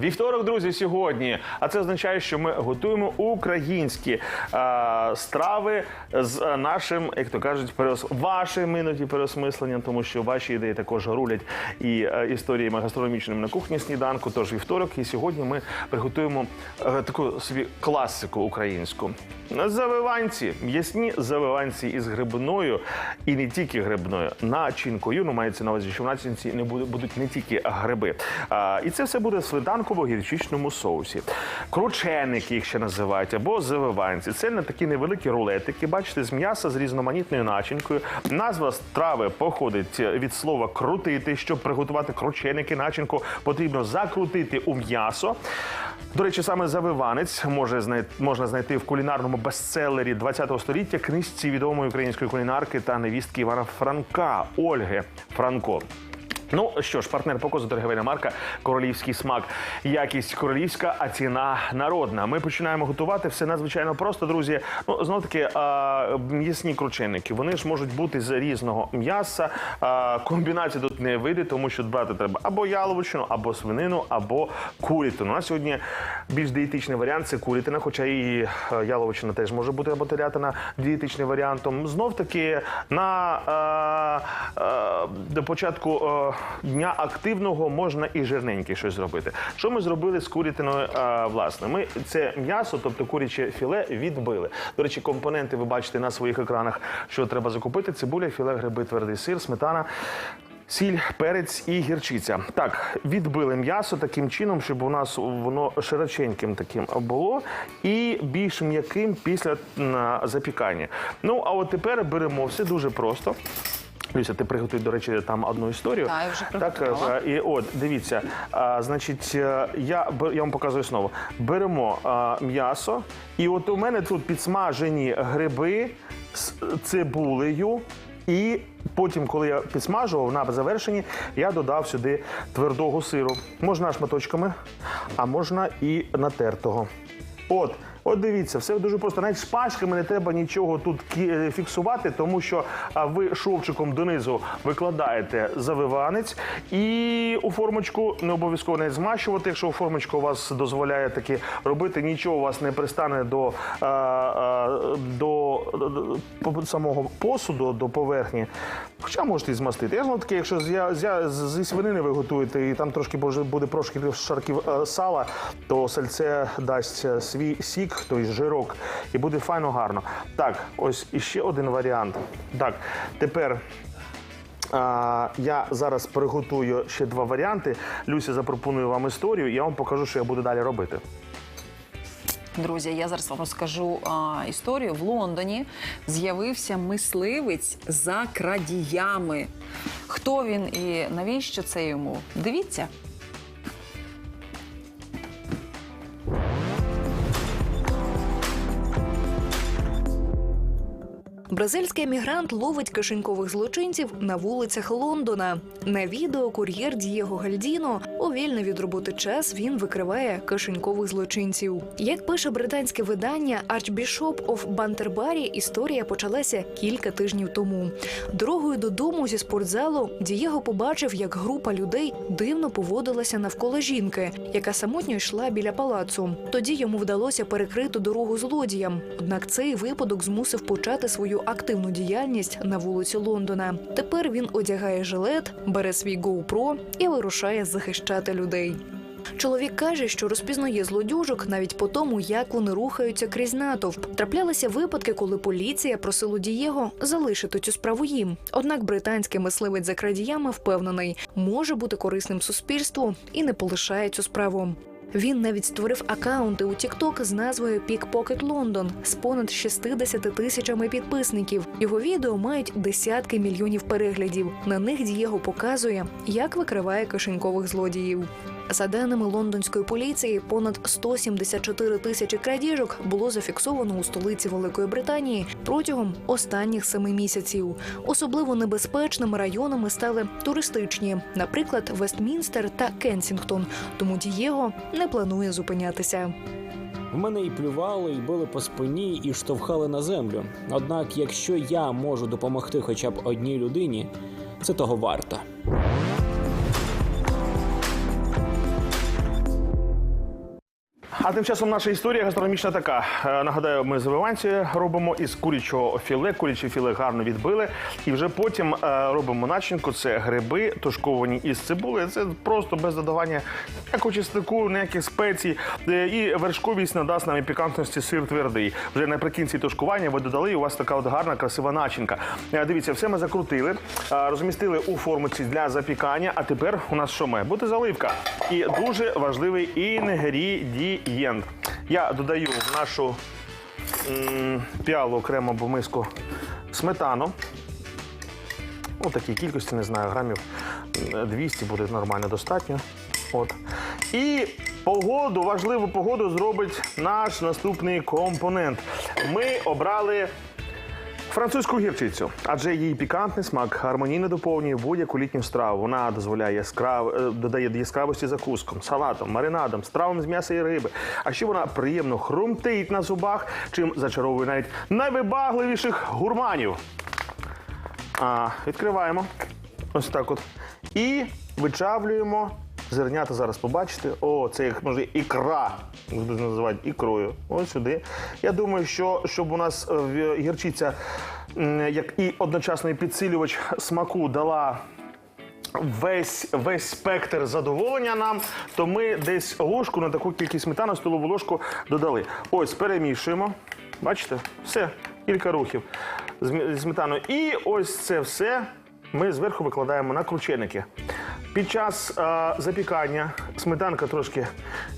Вівторок, друзі, сьогодні. А це означає, що ми готуємо українські е, страви з нашим, як то кажуть, переос... вашим іноді переосмисленням, тому що ваші ідеї також рулять і е, історіями гастрономічними на кухні сніданку. Тож вівторок, і сьогодні ми приготуємо е, таку собі класику українську. Завиванці, м'ясні завиванці із грибною і не тільки грибною, начинкою. Ну, мається на увазі, що в начинці не будуть не тільки гриби. А, і це все буде в сметанково-гірчичному соусі. Крученики їх ще називають, або завиванці. Це не такі невеликі рулетики, бачите, з м'яса з різноманітною начинкою. Назва страви походить від слова крутити. Щоб приготувати крученики, начинку потрібно закрутити у м'ясо. До речі, саме завиванець може знай... можна знайти в кулінарному бестселері 20-го століття книжці відомої української кулінарки та невістки Івана Франка Ольги Франко. Ну що ж, партнер показу торгівельна марка Королівський смак. Якість королівська, а ціна народна. Ми починаємо готувати все надзвичайно просто, друзі. Ну знов таки м'ясні крученики. Вони ж можуть бути з різного м'яса. А, комбінації тут не вийде, тому що брати треба або яловичину, або свинину, або курятину. У нас сьогодні більш дієтичний варіант це курятина, хоча і яловичина теж може бути або телятина дієтичним варіантом. Знов таки на е, е, до початку дня активного можна і жирненьке щось зробити. Що ми зробили з курятиною? Е, власне, ми це м'ясо, тобто куряче філе, відбили. До речі, компоненти ви бачите на своїх екранах, що треба закупити: цибуля, філе, гриби, твердий сир, сметана. Сіль, перець і гірчиця. Так, відбили м'ясо таким чином, щоб у нас воно широченьким таким було і більш м'яким після запікання. Ну а от тепер беремо все дуже просто. Люся, ти приготуй, до речі, там одну історію. Так, я вже приготувала. е, і от, дивіться, а, значить, е, я, я вам показую основу. Беремо м'ясо, і от у мене тут підсмажені гриби з цибулею. І потім, коли я підсмажував на завершенні, я додав сюди твердого сиру. Можна шматочками, а можна і натертого. От, от дивіться, все дуже просто. Навіть шпажками не треба нічого тут е, фіксувати, тому що ви шовчиком донизу викладаєте завиванець і у формочку не обов'язково не змащувати. Якщо формочка у вас дозволяє таки робити, нічого у вас не пристане до, до, до- самого посуду, до поверхні. Хоча можете змастити. Я знаю таке, якщо з, з, зі свинини ви готуєте, і там трошки буде трошки шарків е, сала, то сальце дасть е, свій сік, той жирок, і буде файно гарно. Так, ось іще один варіант. Так, тепер. Я зараз приготую ще два варіанти. Люся запропонує вам історію, я вам покажу, що я буду далі робити. Друзі, я зараз вам розкажу а, історію. В Лондоні з'явився мисливець за крадіями. Хто він і навіщо це йому? Дивіться. Бразильський емігрант ловить кишенькових злочинців на вулицях Лондона. На відео кур'єр Дієго Гальдіно вільний від роботи час він викриває кишенькових злочинців. Як пише британське видання Archbishop of Бантербарі, історія почалася кілька тижнів тому. Дорогою додому зі спортзалу Дієго побачив, як група людей дивно поводилася навколо жінки, яка самотньо йшла біля палацу. Тоді йому вдалося перекрити дорогу злодіям. Однак цей випадок змусив почати свою активну діяльність на вулиці Лондона. Тепер він одягає жилет, бере свій GoPro і вирушає захищати людей. Чоловік каже, що розпізнає злодюжок навіть по тому, як вони рухаються крізь натовп. Траплялися випадки, коли поліція просила Дієго залишити цю справу їм. Однак британський мисливець за крадіями впевнений, може бути корисним суспільству і не полишає цю справу. Він навіть створив акаунти у TikTok з назвою Pickpocket London з понад 60 тисячами підписників. Його відео мають десятки мільйонів переглядів. На них Дієго показує, як викриває кишенькових злодіїв. За даними лондонської поліції, понад 174 тисячі крадіжок було зафіксовано у столиці Великої Британії протягом останніх семи місяців. Особливо небезпечними районами стали туристичні, наприклад, Вестмінстер та Кенсінгтон. Тому Дієго не планує зупинятися. В мене і плювали, і били по спині, і штовхали на землю. Однак, якщо я можу допомогти хоча б одній людині, це того варто. А тим часом наша історія гастрономічна така. Е, Нагадаю, ми завиванці робимо із курячого філе. Куряче філе гарно відбили. І вже потім е, робимо начинку. Це гриби, тушковані із цибули. Це просто без додавання ніякого чеснику, ніяких спецій. Е, І вершковість надасть нам і пікантності сир твердий. Вже наприкінці тушкування ви додали, і у вас така от гарна, красива начинка. Дивіться, все ми закрутили, розмістили у формуці для запікання. А тепер у нас що має бути заливка. І дуже важливий інгредієнт. Я додаю в нашу м, піалу окремо або миску сметану. У такій кількості, не знаю, грамів 200 буде нормально достатньо. От. І погоду, важливу погоду зробить наш наступний компонент. Ми обрали Французьку гірчицю, адже її пікантний смак гармонійно доповнює будь-яку літню страву. Вона дозволяє яскрав... е, додає яскравості закускам, салатам, маринадам, стравам з м'яса і риби. А ще вона приємно хрумтить на зубах, чим зачаровує навіть найвибагливіших гурманів. А, відкриваємо. Ось так от. І вичавлюємо зернята. Зараз побачите. О, це як може ікра. Дуже називають ікрою. Ось сюди. Я думаю, що щоб у нас е, гірчиця, як і одночасний підсилювач смаку, дала. Весь весь спектр задоволення нам, то ми десь ложку на таку кількість сметани, столову ложку додали. Ось перемішуємо. Бачите, все, кілька рухів з сметаною. І ось це все ми зверху викладаємо на крученики. Під час е, запікання сметанка трошки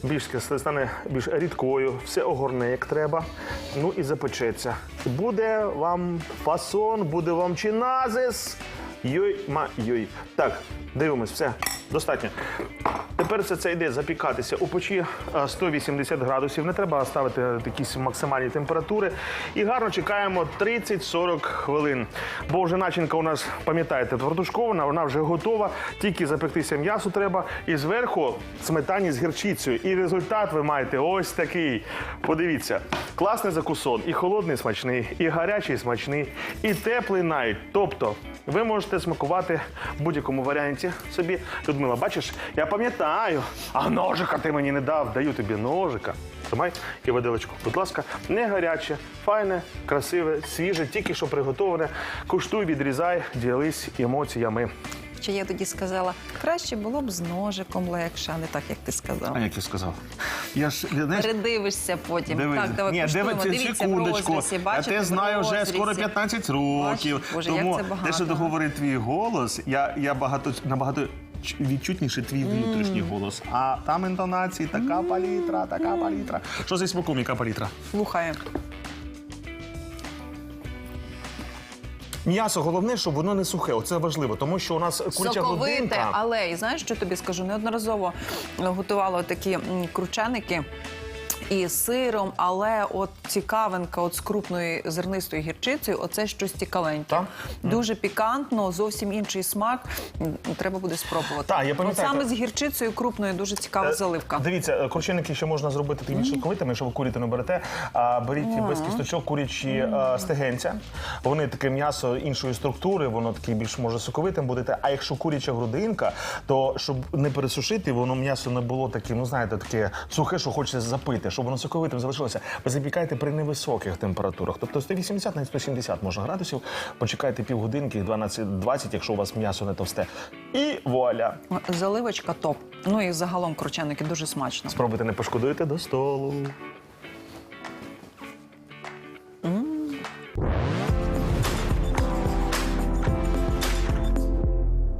більш стане більш рідкою, все огорне як треба. Ну і запечеться. Буде вам фасон, буде вам чиназис. Йой, ма йой. Так, дивимось, все, достатньо. Тепер все це йде запікатися у печі 180 градусів. Не треба ставити якісь максимальні температури. І гарно чекаємо 30-40 хвилин. Бо вже начинка у нас, пам'ятаєте, твердушкована, вона вже готова. Тільки запектися м'ясу треба. І зверху сметані з гірчицею. І результат ви маєте ось такий. Подивіться, класний закусон, і холодний смачний, і гарячий смачний, і теплий навіть. Тобто, ви можете смакувати в будь-якому варіанті собі. Людмила, бачиш, я пам'ятаю, а ножика ти мені не дав, даю тобі ножика. Тримай і виделочку. Будь ласка, не гаряче, файне, красиве, свіже, тільки що приготоване. Куштуй, відрізай, ділись емоціями. Чи я тоді сказала, краще було б з ножиком легше, а не так, як ти сказав. А як я сказав? Я ж знаєш, Передивишся потім. Так, давай Ні, куштуємо. дивіться, Дивіться в секундочку. розрізі, Я бачите, те в знаю вже розрізі. скоро 15 років. Бач, Боже, Тому як це те, що договорить твій голос, я, я багато набагато відчутніше твій внутрішній голос. А там інтонації така палітра, така палітра. Що за смаком, яка палітра? Слухає. М'ясо головне, щоб воно не сухе. Оце важливо, тому що у нас куряча Соковите, але і знаєш, що тобі скажу? Неодноразово готувала такі м, крученики. І сиром, але от цікавинка от з крупною зернистою гірчицею, оце щось цікавеньке. Так? Дуже пікантно, зовсім інший смак. Треба буде спробувати. Так, я пам'ятаю, саме з гірчицею крупною дуже цікава заливка. Дивіться, е, ще можна зробити такими шовковитими, якщо ви курите не берете. А беріть без кісточок курячі е, стегенця. Вони таке м'ясо іншої структури, воно таке більш може соковитим будете. А якщо куряча грудинка, то щоб не пересушити, воно м'ясо не було таким, ну знаєте, таке сухе, що хочеться запити, щоб воно соковитим залишилося. Ви запікайте при невисоких температурах, тобто 180 навіть 170 можна градусів. Почекайте півгодинки, 12-20, якщо у вас м'ясо не товсте. І вуаля! Заливочка топ. Ну і загалом крученики дуже смачно. Спробуйте, не пошкодуєте до столу.